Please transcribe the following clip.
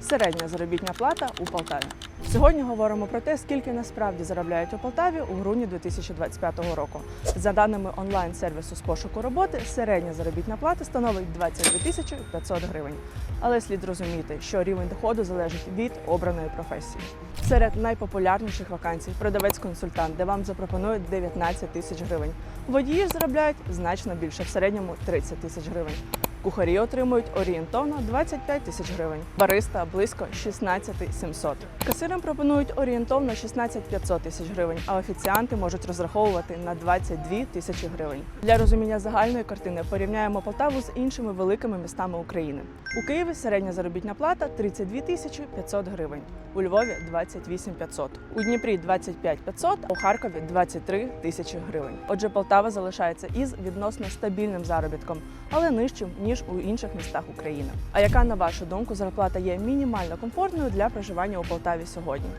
Середня заробітня плата у Полтаві. Сьогодні говоримо про те, скільки насправді заробляють у Полтаві у грудні 2025 року. За даними онлайн-сервісу з пошуку роботи, середня заробітна плата становить 22 тисячі 500 гривень. Але слід розуміти, що рівень доходу залежить від обраної професії. Серед найпопулярніших вакансій продавець-консультант, де вам запропонують 19 тисяч гривень. Водії ж заробляють значно більше, в середньому 30 тисяч гривень. Кухарі отримують орієнтовно 25 тисяч гривень, бариста близько 16 700. Касирам пропонують орієнтовно 16 500 тисяч гривень, а офіціанти можуть розраховувати на 22 тисячі гривень. Для розуміння загальної картини порівняємо Полтаву з іншими великими містами України. У Києві середня заробітня плата 32 тисячі 500 гривень, у Львові 28 500, у Дніпрі 25 500, а у Харкові 23 тисячі гривень. Отже, Полтава залишається із відносно стабільним заробітком, але нижчим ніж у інших містах України. А яка на вашу думку зарплата є мінімально комфортною для проживання у Полтаві сьогодні?